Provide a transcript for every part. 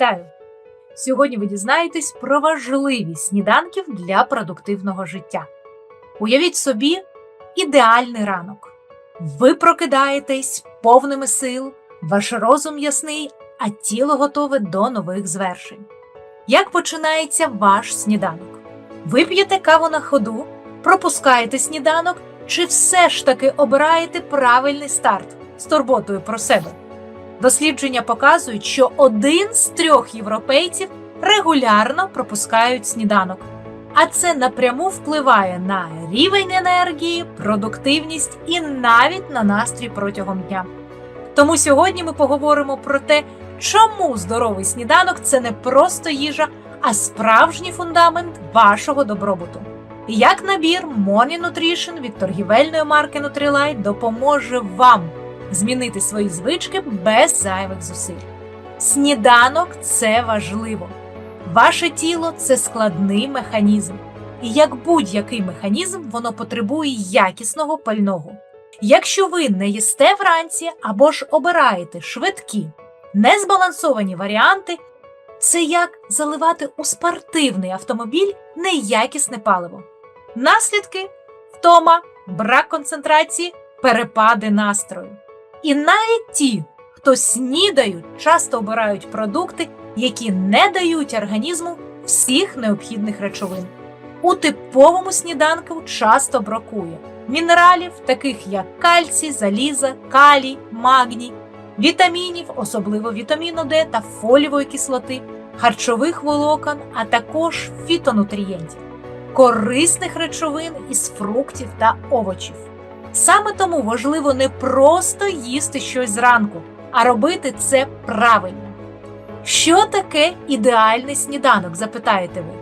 Вітаю! Сьогодні ви дізнаєтесь про важливість сніданків для продуктивного життя. Уявіть собі ідеальний ранок. Ви прокидаєтесь повними сил, ваш розум ясний, а тіло готове до нових звершень. Як починається ваш сніданок? Ви п'єте каву на ходу, пропускаєте сніданок чи все ж таки обираєте правильний старт з турботою про себе? Дослідження показують, що один з трьох європейців регулярно пропускають сніданок, а це напряму впливає на рівень енергії, продуктивність і навіть на настрій протягом дня. Тому сьогодні ми поговоримо про те, чому здоровий сніданок це не просто їжа, а справжній фундамент вашого добробуту. Як набір Money Nutrition від торгівельної марки Nutrilite допоможе вам змінити свої звички без зайвих зусиль. Сніданок це важливо. Ваше тіло це складний механізм, і як будь-який механізм, воно потребує якісного пального. Якщо ви не їсте вранці або ж обираєте швидкі, незбалансовані варіанти, це як заливати у спортивний автомобіль неякісне паливо. Наслідки втома, брак концентрації, перепади настрою. І навіть ті, хто снідають, часто обирають продукти, які не дають організму всіх необхідних речовин. У типовому сніданку часто бракує мінералів, таких як кальцій, заліза, калій, магній, вітамінів, особливо вітаміну Д та фолієвої кислоти, харчових волокон, а також фітонутрієнтів, корисних речовин із фруктів та овочів. Саме тому важливо не просто їсти щось зранку, а робити це правильно. Що таке ідеальний сніданок? запитаєте ви.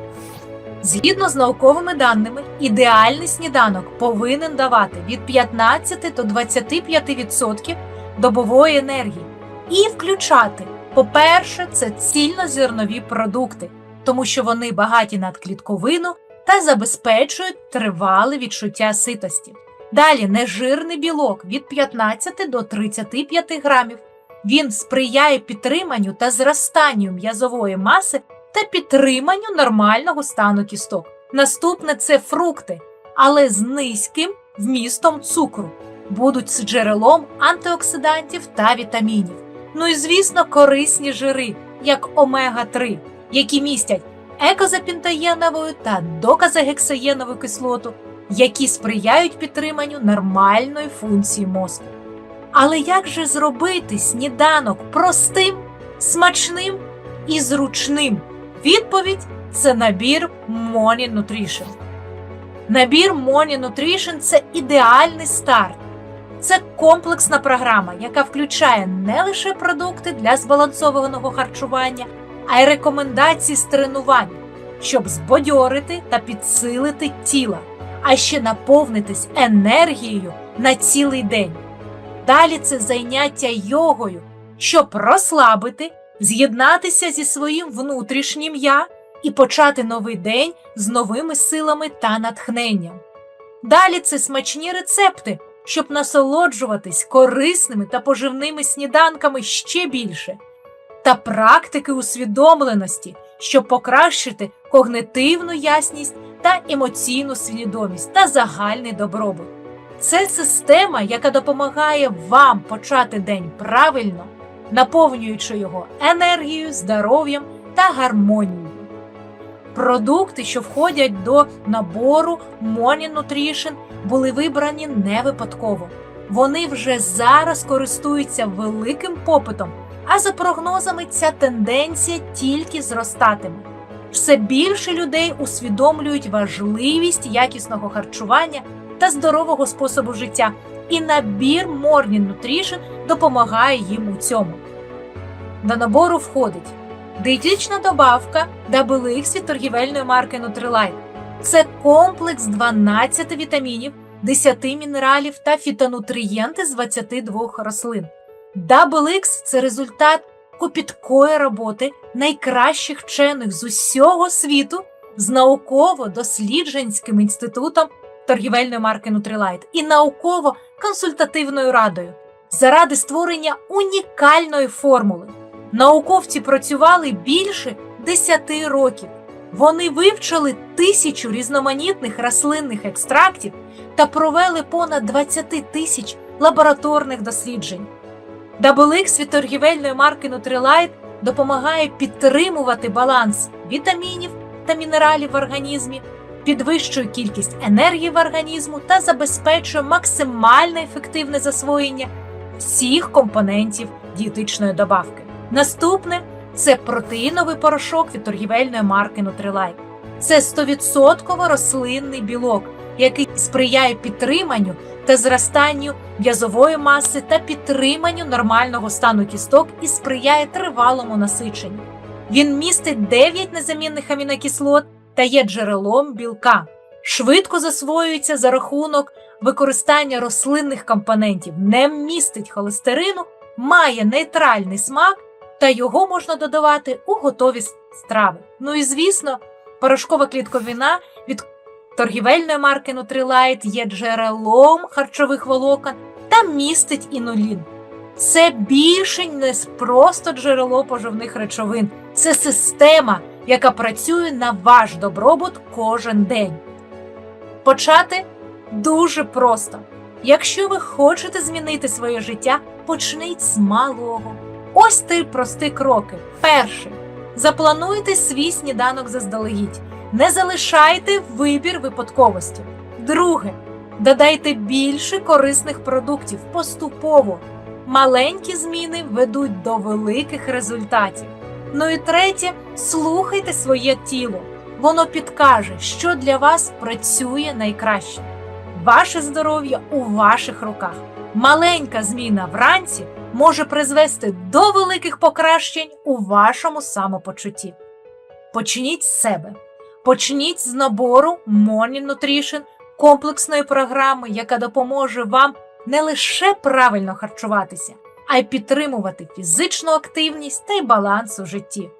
Згідно з науковими даними, ідеальний сніданок повинен давати від 15 до 25% добової енергії і включати, по-перше, це цільнозернові продукти, тому що вони багаті на клітковину та забезпечують тривале відчуття ситості. Далі нежирний білок від 15 до 35 грамів. Він сприяє підтриманню та зростанню м'язової маси та підтриманню нормального стану кісток. Наступне це фрукти, але з низьким вмістом цукру, будуть з джерелом антиоксидантів та вітамінів. Ну і звісно, корисні жири, як омега-3, які містять екозапінтоєнову та доказогексаєнову кислоту, які сприяють підтриманню нормальної функції мозку. Але як же зробити сніданок простим, смачним і зручним? Відповідь це набір Money Nutrition. Набір Money Nutrition – це ідеальний старт. Це комплексна програма, яка включає не лише продукти для збалансованого харчування, а й рекомендації з тренувань, щоб збодьорити та підсилити тіло, а ще наповнитись енергією на цілий день. Далі це заняття йогою, щоб розслабити, з'єднатися зі своїм внутрішнім я і почати новий день з новими силами та натхненням. Далі це смачні рецепти, щоб насолоджуватись корисними та поживними сніданками ще більше, та практики усвідомленості, щоб покращити когнитивну ясність та емоційну свідомість та загальний добробут. Це система, яка допомагає вам почати день правильно, наповнюючи його енергією, здоров'ям та гармонією. Продукти, що входять до набору Money Nutrition, були вибрані не випадково. Вони вже зараз користуються великим попитом, а за прогнозами ця тенденція тільки зростатиме. Все більше людей усвідомлюють важливість якісного харчування та здорового способу життя, і набір Morning Nutrition допомагає їм у цьому. До набору входить диетична добавка Double від торгівельної марки Nutrilite. Це комплекс 12 вітамінів, 10 мінералів та фітонутрієнти з 22 рослин. Double це результат копіткої роботи найкращих вчених з усього світу з науково-дослідженським інститутом торгівельної марки Nutrilite і науково-консультативною радою заради створення унікальної формули. Науковці працювали більше 10 років. Вони вивчили тисячу різноманітних рослинних екстрактів та провели понад 20 тисяч лабораторних досліджень. Дабеликс від торгівельної марки Nutrilite допомагає підтримувати баланс вітамінів та мінералів в організмі, підвищує кількість енергії в організму та забезпечує максимально ефективне засвоєння всіх компонентів дієтичної добавки. Наступне це протеїновий порошок від торгівельної марки Nutrilite. Це 100% рослинний білок, який сприяє підтриманню та зростанню м'язової маси та підтриманню нормального стану кісток і сприяє тривалому насиченню. Він містить 9 незамінних амінокислот та є джерелом білка. Швидко засвоюється за рахунок використання рослинних компонентів, не містить холестерину, має нейтральний смак та його можна додавати у готові страви. Ну і звісно, порошкова клітковина від торгівельної марки Nutrilite є джерелом харчових волокон та містить інулін. Це більше не просто джерело поживних речовин, це система, яка працює на ваш добробут кожен день. Почати дуже просто. Якщо ви хочете змінити своє життя, почніть з малого. Ось три прості кроки. Перший. Заплануйте свій сніданок заздалегідь. Не залишайте вибір випадковості. Друге. Додайте більше корисних продуктів поступово. Маленькі зміни ведуть до великих результатів. Ну і третє, слухайте своє тіло. Воно підкаже, що для вас працює найкраще. Ваше здоров'я у ваших руках. Маленька зміна вранці може призвести до великих покращень у вашому самопочутті. Почніть з себе. Почніть з набору Morning Nutrition, комплексної програми, яка допоможе вам не лише правильно харчуватися, а й підтримувати фізичну активність та й баланс у житті.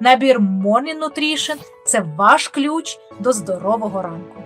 Набір Morning Nutrition – це ваш ключ до здорового ранку.